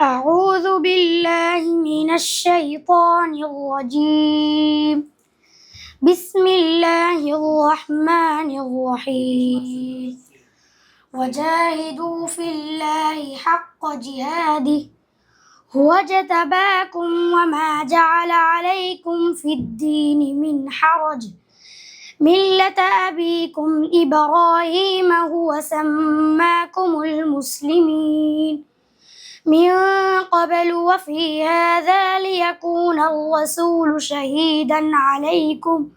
أعوذ بالله من الشيطان الرجيم. بسم الله الرحمن الرحيم. وجاهدوا في الله حق جهاده. هو اجتباكم وما جعل عليكم في الدين من حرج. ملة أبيكم إبراهيم هو سماكم المسلمين. من قبل وفي هذا ليكون الرسول شهيدا عليكم.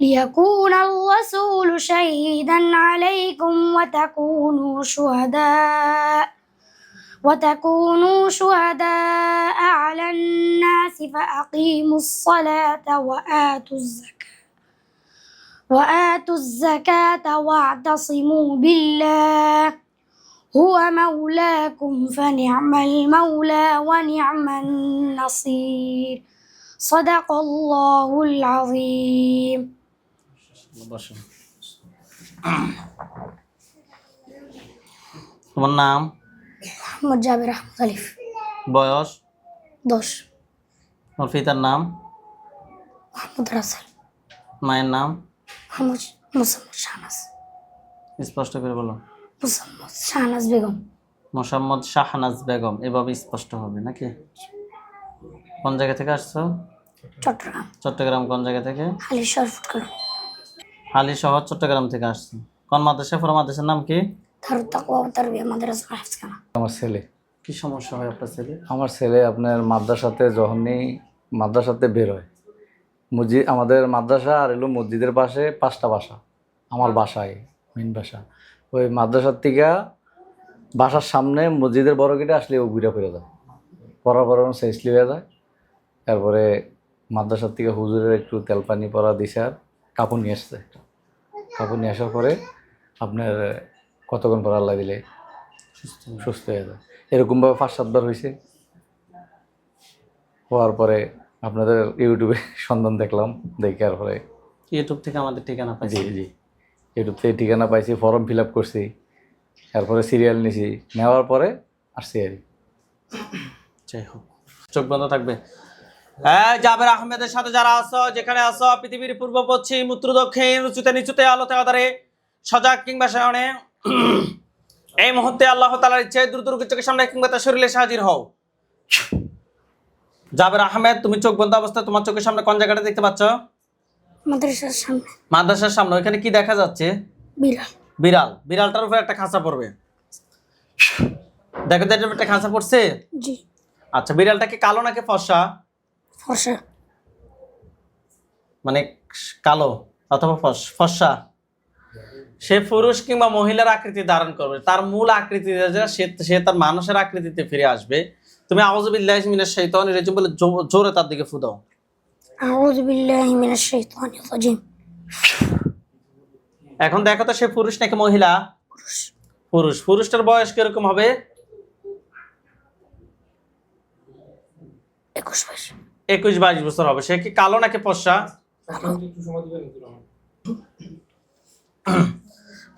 ليكون الرسول شهيدا عليكم وتكونوا شهداء وتكونوا شهداء على الناس فأقيموا الصلاة وآتوا الزكاة. وآتوا الزكاة واعتصموا بالله. هو مولاكم فنعم المولى ونعم النصير صدق الله العظيم বসো তোমার নাম محمد جابر أحمد ألف বয়স دوش তোমার পিতার নাম محمد راسل মায়ের নাম محمد مصمد شانس স্পষ্ট করে বলো মোসাম্মদ শাহনাজ বেগম। মোসাম্মদ শাহনাজ বেগম এভাবে স্পষ্ট হবে নাকি? কোন জায়গা থেকে আসছো? চট্টগ্রাম। চট্টগ্রাম কোন জায়গা থেকে? হালি শহর ফুটকরা চট্টগ্রাম থেকে আসছো। কোন মাদ্রাসা? পুরো মাদ্রাসার নাম কি? দারুত তাকওয়া তারবিয়া মাদ্রাসা হাফেজখানা। আমার ছেলে। কি সমস্যা হয় আপনার ছেলে? আমার ছেলে আপনার মাদ্রাসাতে যখনই মাদ্রাসাতে বের হয় মসজিদ আমাদের মাদ্রাসা আর এলো মসজিদের পাশে পাঁচটা বাসা আমার বাসায় মেন বাসা। ওই মাদ্রাসার থেকে বাসার সামনে মসজিদের বড় গেটে আসলে ও ঘুরে ফিরে যায়। পড়ার পর সেসলি হয়ে যায়। তারপরে মাদ্রাসার থেকে হুজুরের একটু তেল পানি পরা দিছে আর কাপড় নিয়ে আসছে। কাপড় নিয়ে আসার পরে আপনার কতক্ষণ পর আল্লাহ দিলে সুস্থ হয়ে যায়। এরকমভাবে পাঁচ সাতবার হয়েছে। হওয়ার পরে আপনাদের ইউটিউবে সন্ধান দেখলাম দেখার পরে ইউটিউব থেকে আমাদের ঠিকানা পাই জি জি। ইউটিউব ঠিকানা পাইছি ফর্ম ফিল আপ করছি, তারপরে সিরিয়াল নিছি। নেওয়ার পরে আসছি আর। যাই হোক, চোখ বন্ধ থাকবে। হ্যাঁ জাবের আহমেদের সাথে যারা আছো, যেখানে আছো, পৃথিবীর পূর্ব, পশ্চিম, উত্তর, দক্ষিণ, উঁচুতে, নিচুতে, আলোতে, আধারে, সজাগ কিংবা শয়নে, এই মুহূর্তে আল্লাহ তালার ইচ্ছে দূর দূর চোখের সামনে কিংবা তার শরীরে হাজির হও। জাবের আহমেদ, তুমি চোখ বন্ধ অবস্থায় তোমার চোখের সামনে কোন জায়গাটা দেখতে পাচ্ছ? মাদ্রাসার সামনে। মাদ্রাসার সামনে ওইখানে কি দেখা যাচ্ছে? বিড়াল। বিড়াল। বিড়ালটার উপরে একটা খাঁচা পড়বে। দেখো উপরে একটা খাঁচা পড়ছে? জি। আচ্ছা বিড়ালটা কি কালো নাকি ফর্সা? ফর্সা। মানে কালো অথবা ফস- ফর্সা। সে পুরুষ কিংবা মহিলার আকৃতি ধারণ করবে। তার মূল আকৃতি সে সে তার মানুষের আকৃতিতে ফিরে আসবে। তুমি আউযুবিল্লাহি মিনাশ শাইতানির রাজিম বলে জোরে তার দিকে ফুদাও। আউযু বিল্লাহি মিনাশ শাইতানির রাজিম। এখন দেখো তো সে পুরুষ নাকি মহিলা? পুরুষ। পুরুষটার বয়স কীরকম হবে? একুশ বছর। একুশ বাইশ বছর হবে। সে কি কালো নাকি পশা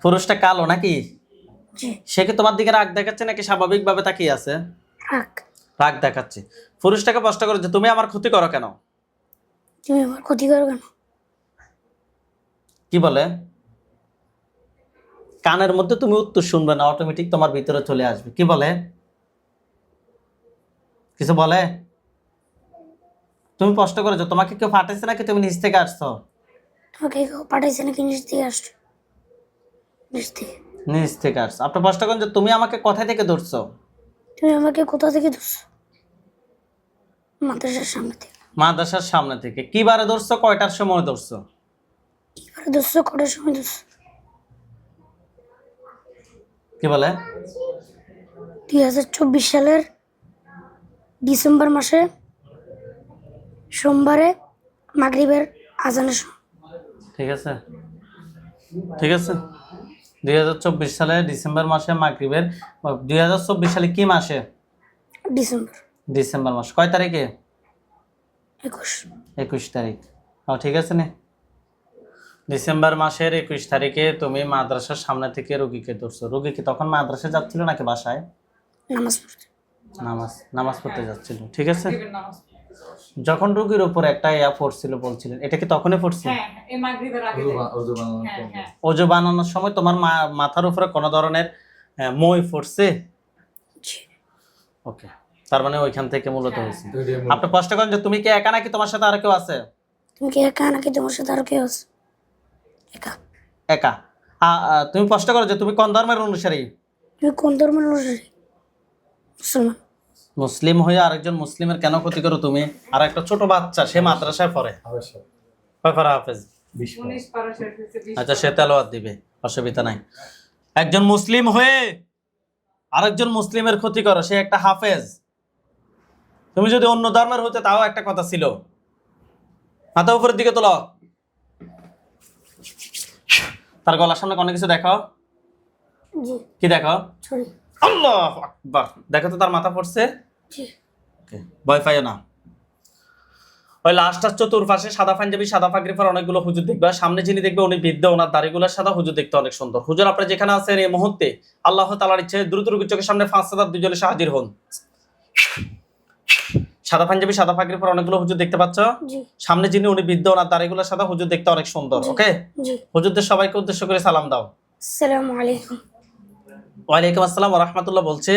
পুরুষটা কালো নাকি? সে কি তোমার দিকে রাগ দেখাচ্ছে নাকি স্বাভাবিকভাবে তাকিয়ে আছে? রাগ। রাগ দেখাচ্ছে। পুরুষটাকে প্রশ্ন করো যে তুমি আমার ক্ষতি করো কেন? তুমি আমার ক্ষতি করো কেন? কি বলে? কানের মধ্যে তুমি উত্তর শুনবে না অটোমেটিক তোমার ভিতরে চলে আসবে। কি বলে? কিছু বলে? তুমি প্রশ্ন করেছ তোমাকে কেউ ফাটাইছে নাকি তুমি নিচ থেকে আসছো? তোমাকে কেউ পাঠাইছে নাকি নিচ থেকে আসছো? নিচ থেকে। নিচ থেকে আসছো। আপনি প্রশ্ন করেন যে তুমি আমাকে কোথায় থেকে ধরছো? তুমি আমাকে কোথা থেকে ধরছো? মাদ্রাসার সামনে থেকে। মাদ্রাসার সামনে থেকে। কি বারে ধরছো? কয়টার সময় ধরছো? ধরছো সময় ধরছো? কি বলে? দুই হাজার চব্বিশ সালের ডিসেম্বর মাসে সোমবারে মাগরিবের আজানের সময়। ঠিক আছে? ঠিক আছে? দুই হাজার চব্বিশ সালে ডিসেম্বর মাসে মাগরিবের দুই হাজার চব্বিশ সালে কি মাসে? ডিসেম্বর। ডিসেম্বর মাস। কয় তারিখে? একুশ। একুশ তারিখ। ও ঠিক আছে নে। ডিসেম্বর মাসের একুশ তারিখে তুমি মাদ্রাসার সামনে থেকে রোগীকে ধরছো। রোগী কি তখন মাদ্রাসা যাচ্ছিল নাকি বাসায়? নামাজ পড়তে। নামাজ নামাজ পড়তে যাচ্ছিল। ঠিক আছে? যখন রোগীর উপর একটা ইয়া পড়ছিল বলছিলেন এটা কি তখনই পড়ছিল? হ্যাঁ বানানোর হ্যাঁ পর। হ্যাঁ। অজু বানানোর সময় তোমার মা- মাথার উপরে কোনো ধরনের মই পড়ছে? ওকে। তার মানে ওইখান থেকে মূলত হয়েছে। এটাই মূল- আপনি প্রশ্ন করেন যে তুমি কি একা নাকি তোমার সাথে আর কেউ আছে? তুমি কি একা নাকি তোমার সাথে আর কেউ আছে? একা। একা। তুমি প্রশ্ন করো যে তুমি কোন ধর্মের অনুসারী? তুমি কোন ধর্মের অনুসারী? মুসলমান। মুসলিম হয়ে আরেকজন মুসলিমের কেন ক্ষতি করো তুমি? আর একটা ছোট বাচ্চা সে মাদ্রাসায় পড়ে। হাফেজ? হয়েছে আচ্ছা সে তেলোয়াত দিবে অসুবিধা নাই। একজন মুসলিম হয়ে আরেকজন মুসলিমের ক্ষতি করো সে একটা হাফেজ। তুমি যদি অন্য ধর্মের হতে তাও একটা কথা ছিল। মাথা উপরের দিকে তোলো। তার গলার সামনে অনেক কিছু দেখাও। কি ছড়ি। আল্লাহ আকবার। দেখো তো তার মাথা পড়ছে। ভয় পাইও না। ওই লাস্টার চতুর্পাশে সাদা পাঞ্জাবি সাদা পাগড়ি পর অনেকগুলো হুজুর দেখবে। সামনে যিনি দেখবে উনি বৃদ্ধ ওনার দাড়িগুলোর সাদা হুজুর দেখতে অনেক সুন্দর। হুজুর আপনি যেখানে আছেন এই মুহূর্তে আল্লাহ তালার ইচ্ছে দ্রুত রুগীর চোখের সামনে ফাঁস দুজনে এসে হন। সাদা পাঞ্জাবি সাদা পাগড়ি পর অনেকগুলো হুজুর দেখতে পাচ্ছ? সামনে যিনি উনি বৃদ্ধ ওনার দাড়িগুলোর সাদা হুজুর দেখতে অনেক সুন্দর ওকে? হুজুরদের সবাইকে উদ্দেশ্য করে সালাম দাও। আসসালামু আলাইকুম। ওয়ালাইকুম আসসালাম রহমতুল্লাহ বলছে।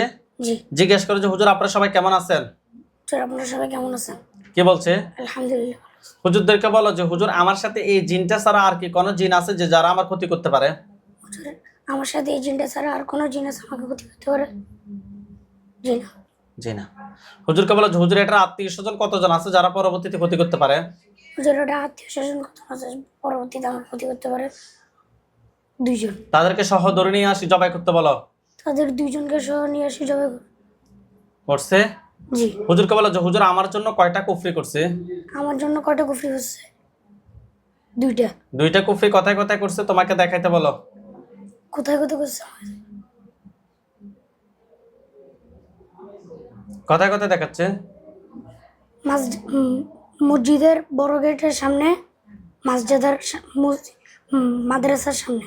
জিজ্ঞেস করে যে হুজুর আপনারা সবাই কেমন আছেন? আপনারা সবাই কেমন আছেন? কি বলছে? আলহামদুলিল্লাহ হুজুরদেরকে বলো যে হুজুর আমার সাথে এই জিনটা ছাড়া আর কি কোনো জিন আছে যে যারা আমার ক্ষতি করতে পারে? আমার সাথে এই জিনটা ছাড়া আর কোনো জিন আছে আমাকে ক্ষতি করতে পারে? জি না জি না হুজুরকে বলো হুজুর এটার আত্মীয় স্বজন কতজন আছে যারা পরবর্তীতে ক্ষতি করতে পারে? হুজুর ওটা আত্মীয় স্বজন আছে পরবর্তীতে আমার ক্ষতি করতে পারে? দুইজন। তাদেরকে সহ ধরে নিয়ে আসি জবাই করতে বলো। তাদের দুইজনকে সহ নিয়ে আসি জবাই করছে? জি। হুজুরকে বলো যে হুজুর আমার জন্য কয়টা কুফরি করছে? আমার জন্য কয়টা কুফরি হচ্ছে দুইটা। দুইটা কুফরি কথায় কথায় করছে তোমাকে দেখাইতে বলো। কোথায় কোথায় করছে? কথায় কথায় দেখাচ্ছে। মাসজি- মসজিদের বড় গেটের সামনে মাসজাদার মাদ্রাসার সামনে।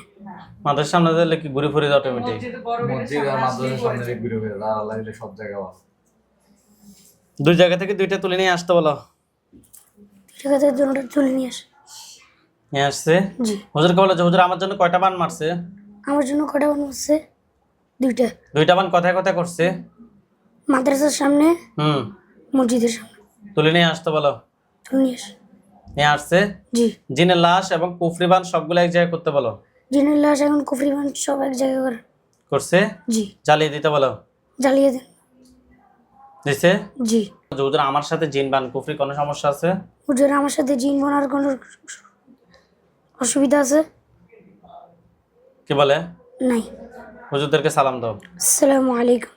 মাদের সামনে দিলে কি ঘুরে ফুরে অটোমেটিক মসজিদে বড় গেটের মসজিদ আর সামনে মাদ্রাসার সামনে। ঘুরে আর আল্লাহ দিলে সব জায়গায় ভালো। দুই জায়গা থেকে দুইটা তুলে নিয়ে আসতে বলো। ঠিক আছে দুটোটা তুলে নিয়ে আসে। নিয়ে আসছে? জি। হুজুরকে বলো যে হুজুর আমার জন্য কয়টা বান মারছে? আমার জন্য কয়টা বান মারছে? দুইটা। দুইটা বান কথায় কথায় করছে। মাদ্রাসার সামনে হুম। মসজিদের সামনে। তুলে নিয়ে আসতে বলো। তুলে নিয়ে আসে। নিয়ে আসছে? জি। জিনের লাশ এবং কুফরি বান সবগুলো এক জায়গায় করতে বলো। জিনের লাশ এখন কুফরি বান সব এক জায়গায় করে করছে? জি। জ্বালিয়ে দিতে বলো। জ্বালিয়ে দেন। দিছে? জি। হুজুর আমার সাথে জিন বান কুফরি কোনো সমস্যা আছে? হুজুর আমার সাথে জিন বানার কোনো অসুবিধা আছে? কি বলে? নাই। হুজুরদেরকে সালাম দাও। আসসালামু আলাইকুম।